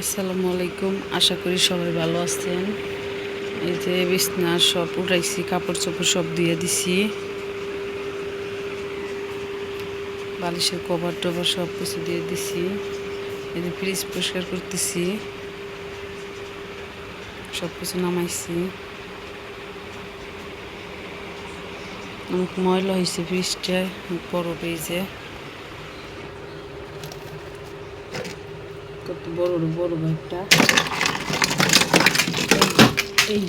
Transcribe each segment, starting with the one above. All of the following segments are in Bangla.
আসসালামু আলাইকুম। আশা করি সবাই ভালো আছেন। এই যে বিছনা সব উঠাইছি, কাপড় চোপড় সব দিয়ে দিছি। বালিশের কভার টভার সব কিছু দিয়ে দিছি। এই যে ফ্রিজ পরিষ্কার করতেছি। সব কিছু নামাইছি। অনেক ময়লা হয়েছে ফ্রিজটা বড় পেয়েছে কত বড় বড় ব্যাগটা এই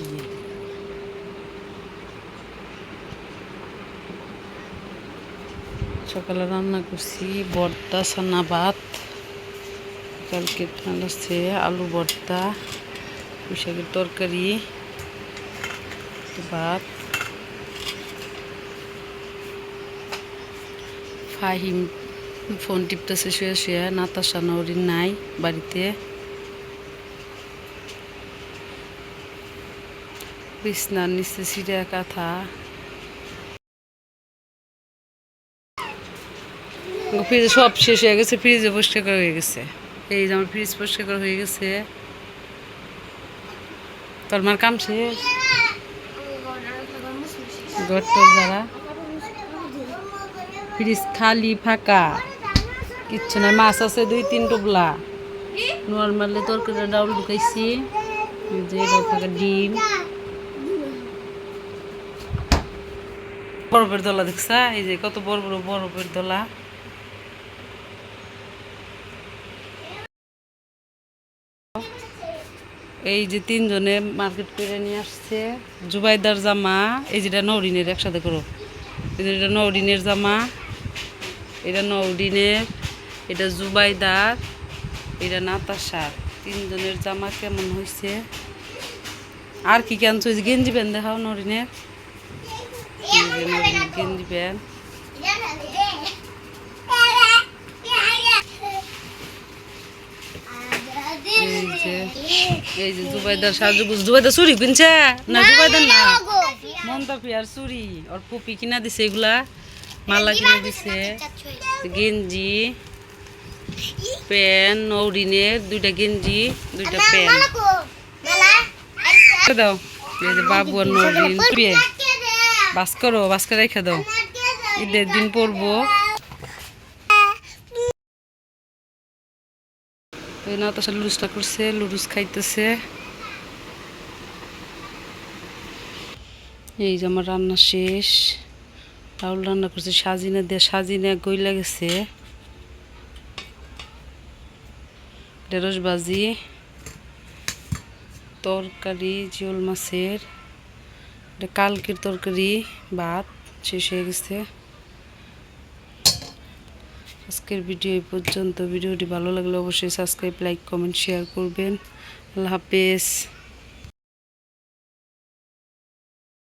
সকালে রান্না করছি, ভর্তা সানা ভাত। কালকে আছে আলু ভর্তা পুঁশাকের তরকারি, ভাত। ফাহিম ফোন টিপতেছে, শুয়ে শুয়ে। নাতাশা নৌরিন নাই বাড়িতে। বিছনার নিচে সিরিয়া কাঁথা। ফ্রিজে সব শেষ হয়ে গেছে, ফ্রিজে পরিষ্কার করা হয়ে গেছে। এই যে আমার ফ্রিজ পরিষ্কার করা হয়ে গেছে। তোর মার কাম শেষ? ঘরটর যারা ফ্রিজ খালি, ফাঁকা। কিচ্ছু নাই মাছ আছে দুই তিন টুবলা। নর্মালি তরকারি ডাউল ঢুকাইছি। যে থাকা ডিম। বরফের দোলা দেখছা? এই যে কত বড় বড় বরফের দোলা। এই যে তিনজনে মার্কেট করে নিয়ে আসছে। জুবাইদার জামা এই যেটা নৌরিনের একসাথে করো। এটা নৌরিনের জামা এটা নৌরিনের এটা জুবাইদার, এটা নাতাশার তিনজনের জামা কেমন হয়েছে আর কি কেন চুইস গেঞ্জি প্যান্ট দেখাও নরিনের। গেঞ্জি প্যান্ট এই যে জুবাইদার সাজুগুজ। জুবাইদার চুরি কিনছে? না, জুবাইদার না। মমতা পিয়ার চুরি। ওর পুপি কিনা দিছে এগুলা। মালা কিনা দিছে। গেঞ্জি। প্যান্ট নৌরিনের দুইটা গেঞ্জি দুইটা প্যান্ট রেখে দাও। এই যে বাবু আর নৌরিন বাস করো বাস করে রেখে দাও। ঈদের দিন পরবো। এই না তার লুডুসটা করছে লুডুস খাইতেছে। এই যে আমার রান্না শেষ। চাউল রান্না করছে সাজিনা দিয়ে সাজিনা গইলা গেছে। ঢেঁড়স ভাজি, তরকারি জিওল মাছের কালকের তরকারি, ভাত, শেষ হয়ে গেছে। আজকের ভিডিও এই পর্যন্ত। ভিডিওটি ভালো লাগলে অবশ্যই সাবস্ক্রাইব, লাইক, কমেন্ট, শেয়ার করবেন। আল্লাহ হাফেজ।